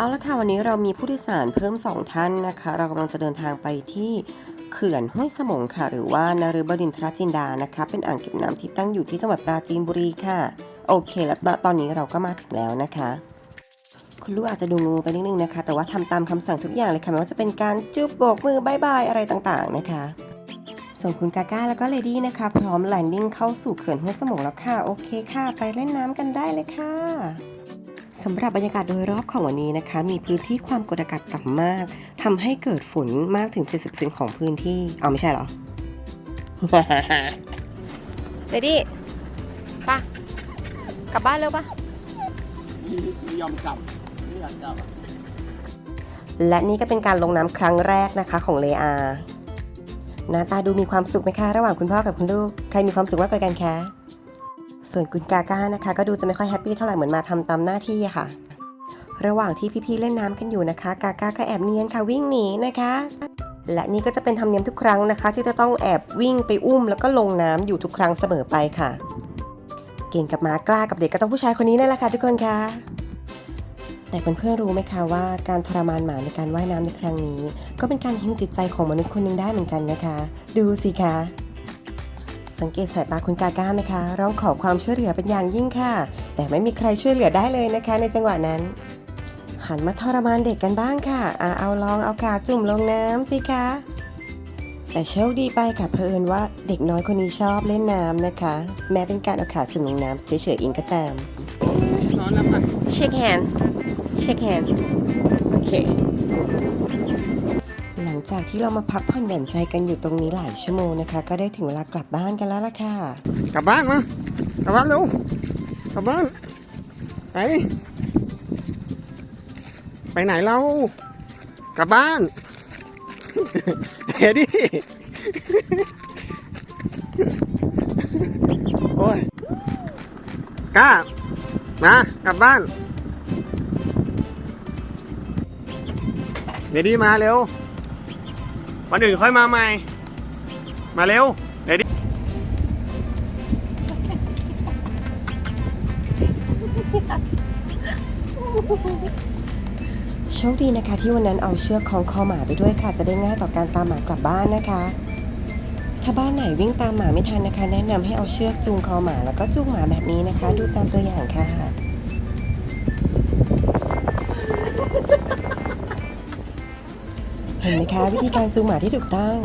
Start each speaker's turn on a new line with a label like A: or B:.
A: เอาละค่ะ วันนี้เรามีผู้โดยสารเพิ่ม 2 ท่านนะคะ เรากำลังจะเดินทางไปที่เขื่อนห้วยสมงค่ะ หรือว่านฤบดินทรจินดานะคะ เป็นอ่างเก็บน้ำที่ตั้งอยู่ที่จังหวัดปราจีนบุรีค่ะ โอเค แล้วตอนนี้เราก็มาถึงแล้วนะคะ คุณลูกอาจจะดูงูไปนิดนึงนะคะ แต่ว่าทำตามคำสั่งทุกอย่างเลยค่ะ ไม่ว่าจะเป็นการจุบโบกมือบายบายอะไรต่างๆนะคะส่วนคุณกาก้าแล้วก็เลดี้นะคะ พร้อมแลนดิ้งเข้าสู่เขื่อนห้วยสมงแล้วค่ะ โอเคค่ะ ไปเล่นน้ำกันได้เลยค่ะ สำหรับบรรยากาศโดยรอบของวันนี้นะคะ มีพื้นที่ความกดอากาศต่ำมากทำให้เกิดฝนมากถึง 70%ของพื้นที่เอาไม่ใช่เหรอเลดี้ป่ะกลับบ้านเร็วป่ะ
B: ไม่ยอมกลับไม่อยากกลับอะ
A: และนี่ก็เป็นการลงน้ำครั้งแรกนะคะของเลอาหน้าตาดูมีความสุขไหมคะ ระหว่างคุณพ่อกับคุณลูก ใครมีความสุขมากกว่ากันคะ ส่วนคุณกาก้านะคะก็ดูจะไม่ค่อยแฮปปี้เท่าไหร่เหมือนมาทำตามหน้าที่ค่ะ ระหว่างที่พี่ๆเล่นน้ำกันอยู่นะคะ กาก้าก็แอบเนียนค่ะวิ่งหนีนะคะ และนี่ก็จะเป็นธรรมเนียมทุกครั้งนะคะ ที่จะต้องแอบวิ่งไปอุ้มแล้วก็ลงน้ำอยู่ทุกครั้งเสมอไปค่ะ เก่งกับหมากล้ากับเด็กก็ต้องผู้ชายคนนี้นั่นแหละค่ะทุกคนค่ะแต่เพื่อนๆรู้ไหมคะว่าการทรมานหมาในการว่ายน้ำในครั้งนี้ ก็เป็นการฮิ้วจิตใจของมนุษย์คนหนึ่งได้เหมือนกันนะคะ ดูสิคะ สังเกตสายตาคุณกาก้าไหมคะ ร้องขอความช่วยเหลือเป็นอย่างยิ่งค่ะ แต่ไม่มีใครช่วยเหลือได้เลยนะคะ ในจังหวะนั้น หันมาทรมานเด็กกันบ้างค่ะอาเอาลองเอาขาจุ่มลงน้ำสิคะ แต่โชคดีไปค่ะเผอิญว่าเด็กน้อยคนนี้ชอบเล่นน้ำนะคะ แม้เป็นการเอาขาจุ่มลงน้ำเฉยๆเองก็ตาม
B: นอนแล้วป่ะ
A: Shake hand Shake hand โอเค หลังจากที่เรามาพักผ่อนหย่อนใจกันอยู่ตรงนี้หลายชั่วโมงนะคะ ก็ได้ถึงเวลากลับบ้านกันแล้วล่ะค่ะ
B: กลับบ้านมากลับบ้านเร็วกลับบ้านไปไปไหนเรากลับบ้านเฮ้ดิโอ้ยกล้ามากลับบ้านเดี๋ยวดีมาเร็ว วันอื่นค่อยมาใหม่ มาเร็วเดี๋ยดิ
A: โชคดีนะคะที่วันนั้นเอาเชือกคล้องคอหมาไปด้วยค่ะ จะได้ง่ายต่อการตามหมากลับบ้านนะคะ ถ้าบ้านไหนวิ่งตามหมาไม่ทันนะคะ แนะนำให้เอาเชือกจูงคอหมาแล้วก็จูงหมาแบบนี้นะคะ ดูตามตัวอย่างค่ะ เห็นไหมคะ วิธีการจูงหมาที่ถูกต้อง